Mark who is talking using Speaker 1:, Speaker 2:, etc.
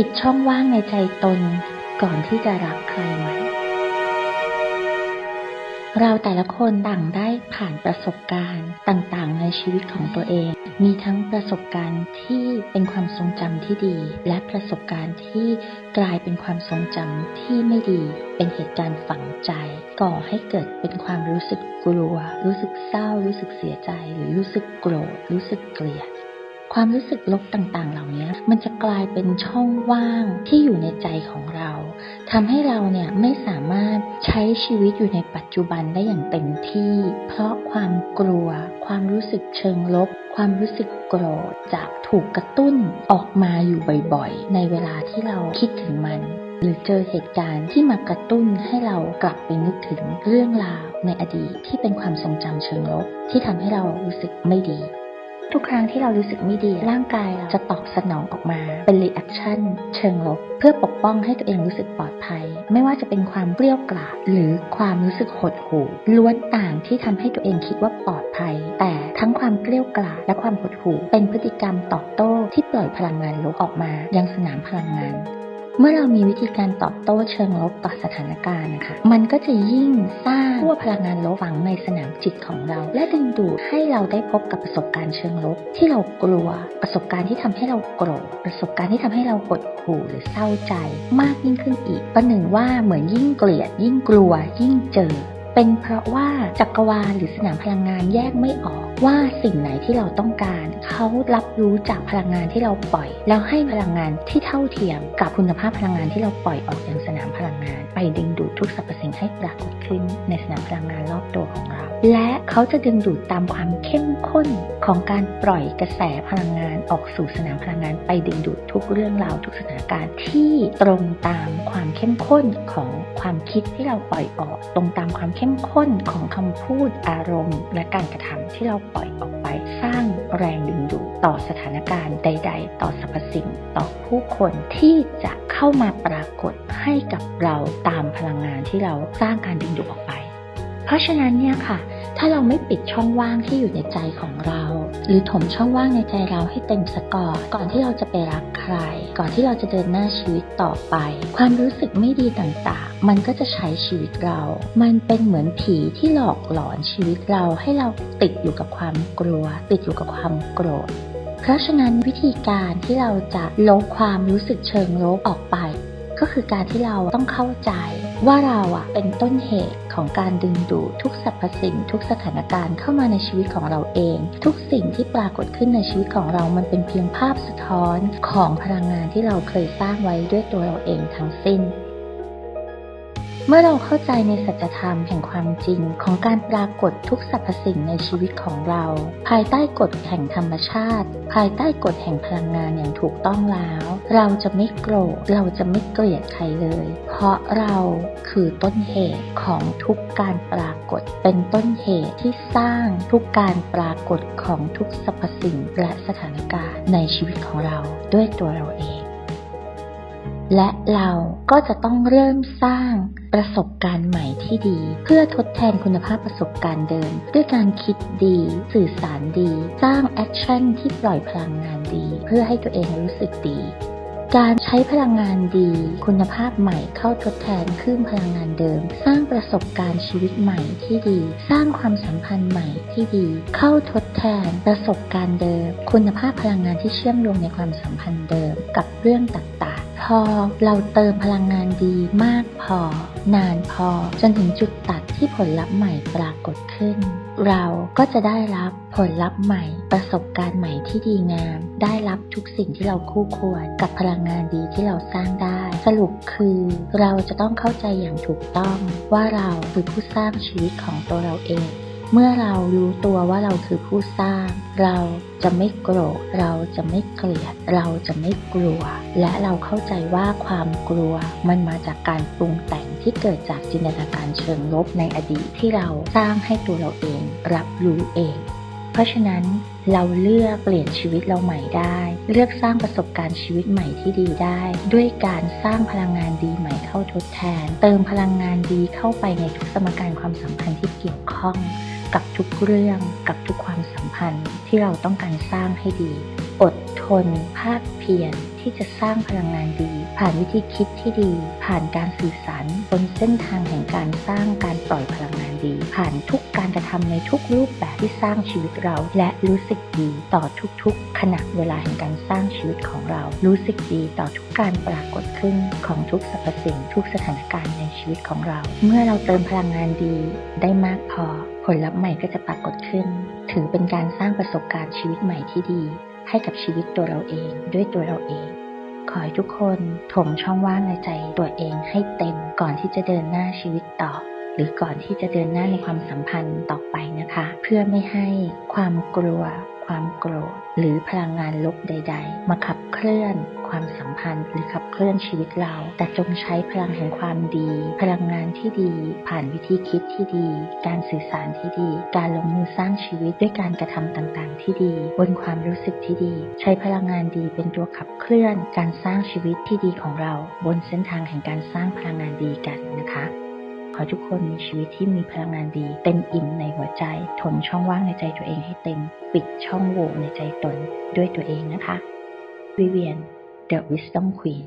Speaker 1: ปิดช่องว่างในใจตนก่อนที่จะรักใครใหม่เราแต่ละคนต่างได้ผ่านประสบการณ์ต่างๆ ในชีวิตของตัวเอง มีทั้งประสบการณ์ที่เป็นความทรงจำที่ดี และประสบการณ์ที่กลายเป็นความทรงจำที่ไม่ดี เป็นเหตุการณ์ฝังใจ ก่อให้เกิดเป็นความรู้สึกกลัว รู้สึกเศร้า รู้สึกเสียใจ หรือรู้สึกโกรธ รู้สึกเกลียด ความรู้สึกลบต่างๆ เหล่านี้มันจะกลายเป็นช่องว่างที่อยู่ในใจของเราทำให้เราเนี่ยไม่สามารถใช้ชีวิตอยู่ในปัจจุบันได้อย่างเต็มที่ เพราะความกลัว ความรู้สึกเชิงลบ ความรู้สึกโกรธจะถูกกระตุ้นออกมาอยู่บ่อยๆ ในเวลาที่เราคิดถึงมันหรือเจอเหตุการณ์ที่มากระตุ้นให้เรากลับไปนึกถึงเรื่องราวในอดีตที่เป็นความทรงจำเชิงลบ ที่ทำให้เรารู้สึกไม่ดี ทุกครั้งที่เรารู้สึกไม่ดี ร่างกายเราจะตอบสนองออกมา เป็นรีแอคชั่นเชิงลบ เพื่อปกป้องให้ตัวเองรู้สึกปลอดภัย ไม่ว่าจะเป็นความเกลี้ยวกล่อมหรือความรู้สึกหดหู่ล้วนต่างที่ทำให้ตัวเองคิดว่าปลอดภัย แต่ทั้งความเกลี้ยวกล่อมและความหดหู่เป็นพฤติกรรมตอบโต้ที่ปล่อยพลังงานลบออกมายังสนามพลังงาน เมื่อเรามีวิธีการตอบโต้เชิงลบต่อสถานการณ์นะคะ มันก็จะยิ่งสร้างขั้วพลังงานลบฝังในสนามจิตของเรา และดึงดูดให้เราได้พบกับประสบการณ์เชิงลบ ที่เรากลัว ประสบการณ์ที่ทำให้เราโกรธ ประสบการณ์ที่ทำให้เราหดหู่หรือเศร้าใจ มากยิ่งขึ้นอีก ประหนึ่งว่าเหมือนยิ่งเกลียด ยิ่งกลัว ยิ่งเจอ เป็นเพราะว่าจักรวาลหรือสนามพลังงานแยกไม่ออกว่าสิ่งไหนที่เราต้องการ เขารับรู้จากพลังงานที่เราปล่อย แล้วให้พลังงานที่เท่าเทียมกับคุณภาพพลังงานที่เราปล่อยออกอย่างสนามพลังงาน ไปดึงดูดทุกสรรพสิ่งให้ปรากฏขึ้นในสนามพลังงานรอบตัวของเรา และเขาจะดึงดูดตามความเข้มข้นของการปล่อยกระแสพลังงานออกสู่สนามพลังงานไปดึงดูดทุกเรื่องราวทุกสถานการณ์ที่ตรงตามความเข้มข้นของความคิดที่เราปล่อยออก ตรงตามความเข้มข้นของคำพูดอารมณ์ และการกระทำที่เราปล่อยออกไป สร้างแรงดึงดูดต่อสถานการณ์ใด ๆ ต่อสรรพสิ่งต่อผู้คนที่จะเข้ามาปรากฏให้กับเราตามพลังงานที่เราสร้างการดึงดูดออกไป เพราะฉะนั้นเนี่ยค่ะ ถ้าเราไม่ปิดช่องว่างที่อยู่ในใจของเรา หรือถมช่องว่างในใจเราให้เต็มสกอร์ก่อนที่เราจะไปรักใคร ก่อนที่เราจะเดินหน้าชีวิตต่อไป ความรู้สึกไม่ดีต่างๆ มันก็จะใช้ชีวิตเรา มันเป็นเหมือนผีที่หลอกหลอนชีวิตเราให้เราติดอยู่กับความกลัว ติดอยู่กับความโกรธ เพราะฉะนั้นวิธีการที่เราจะลบความรู้สึกเชิงลบออกไป ก็คือการที่เราต้องเข้าใจว่าเราอะเป็นต้นเหตุ ของการดึงดูดทุกสรรพสิ่ง ทุกสถานการณ์เข้ามาในชีวิตของเราเอง ทุกสิ่งที่ปรากฏขึ้นในชีวิตของเรามันเป็นเพียงภาพสะท้อนของพลังงานที่เราเคยสร้างไว้ด้วยตัวเราเองทั้งสิ้น เมื่อเราเข้าใจในสัจธรรมแห่งความจริงของการปรากฏทุกสรรพสิ่งในชีวิตของเรา ภายใต้กฎแห่งธรรมชาติ ภายใต้กฎแห่งพลังงานอย่างถูกต้องแล้ว เราจะไม่โกรธเราจะไม่เกลียดใครเลย เพราะเราคือต้นเหตุของทุกการปรากฏ เป็นต้นเหตุที่สร้างทุกการปรากฏของทุกสรรพสิ่งและสถานการณ์ในชีวิตของเราด้วยตัวเราเอง และเราก็จะต้องเริ่มสร้าง ประสบการณ์ใหม่ที่ดี เพื่อทดแทนคุณภาพประสบการณ์เดิม ด้วยการคิดดี สื่อสารดี สร้างแอคชั่นที่ปล่อยพลังงานดี เพื่อให้ตัวเองรู้สึกดีการใช้พลังงานดี คุณภาพใหม่เข้าทดแทนคลื่นพลังงานเดิม สร้างประสบการณ์ชีวิตใหม่ที่ดี สร้างความสัมพันธ์ใหม่ที่ดี เข้าทดแทน ประสบการณ์เดิม คุณภาพพลังงานที่เชื่อมโยงในความสัมพันธ์เดิม กับเรื่องต่างๆ พอเราเติมพลังงานดีมากพอ นานพอ จนถึงจุดตัดที่ผลลัพธ์ใหม่ปรากฏขึ้น เราก็จะได้รับผลลัพธ์ใหม่ ประสบการณ์ใหม่ที่ดีงาม ได้รับทุกสิ่งที่เราคู่ควรกับพลังงานดีที่เราสร้างได้ สรุปคือเราจะต้องเข้าใจอย่างถูกต้องว่าเราคือผู้สร้างชีวิตของตัวเราเอง เมื่อเรารู้ตัวว่าเราคือผู้สร้าง เราจะไม่โกรธ เราจะไม่เกลียด เราจะไม่กลัว และเราเข้าใจว่าความกลัว มันมาจากการปรุงแต่งที่เกิดจากจินตนาการเชิงลบในอดีตที่เราสร้างให้ตัวเราเอง รับรู้เอง เพราะฉะนั้นเราเลือกเปลี่ยนชีวิตเราใหม่ได้ เลือกสร้างประสบการณ์ชีวิตใหม่ที่ดีได้ ด้วยการสร้างพลังงานดีใหม่เข้าทดแทน เติมพลังงานดีเข้าไปในทุกสมการความสัมพันธ์ที่เกี่ยวข้อง กับทุกเรื่องกับทุกความสัมพันธ์ที่เราต้องการสร้างให้ดี อดทนภาคเพียร ที่จะสร้างพลังงานดี ผ่านวิธีคิดที่ดี ผ่านการสื่อสารบนเส้นทางแห่งการสร้างการปล่อยพลังงานดี ผ่านทุกการกระทำในทุกรูปแบบที่สร้างชีวิตเรา และรู้สึกดีต่อทุกๆ ขณะเวลาแห่งการสร้างชีวิตของเรา รู้สึกดีต่อทุกการปรากฏขึ้นของทุกสรรพสิ่งทุกสถานการณ์ในชีวิตของเรา เมื่อเราเติมพลังงานดีได้มากพอ ผลลัพธ์ใหม่ก็จะปรากฏขึ้น ถือเป็นการสร้างประสบการณ์ชีวิตใหม่ที่ดีให้กับชีวิตตัวเราเองด้วยตัวเราเอง ขอให้ทุกคนถมช่องว่างในใจตัวเองให้เต็มก่อนที่จะเดินหน้าชีวิตต่อ หรือก่อนที่จะเดินหน้าในความสัมพันธ์ต่อไปนะคะ เพื่อไม่ให้ความกลัว ความโกรธ หรือพลังงานลบใด ๆ มาขับเคลื่อนความสัมพันธ์ หรือขับเคลื่อนชีวิตเรา แต่จงใช้พลังแห่งความดี พลังงานที่ดี ผ่านวิธีคิดที่ดี การสื่อสารที่ดี การลงมือสร้างชีวิตด้วยการกระทำต่างๆ ที่ดี บนความรู้สึกที่ดี ใช้พลังงานดีเป็นตัวขับเคลื่อน การสร้างชีวิตที่ดีของเรา บนเส้นทางแห่งการสร้างพลังงานดีกันนะคะ ขอทุกคนมีชีวิตที่มีพลังงานดี เต็มอิ่มในหัวใจ ทนช่องว่างในใจตัวเองให้เต็ม ปิดช่องโหว่ในใจตนด้วยตัวเองนะคะวิเวียน The Wisdom Queen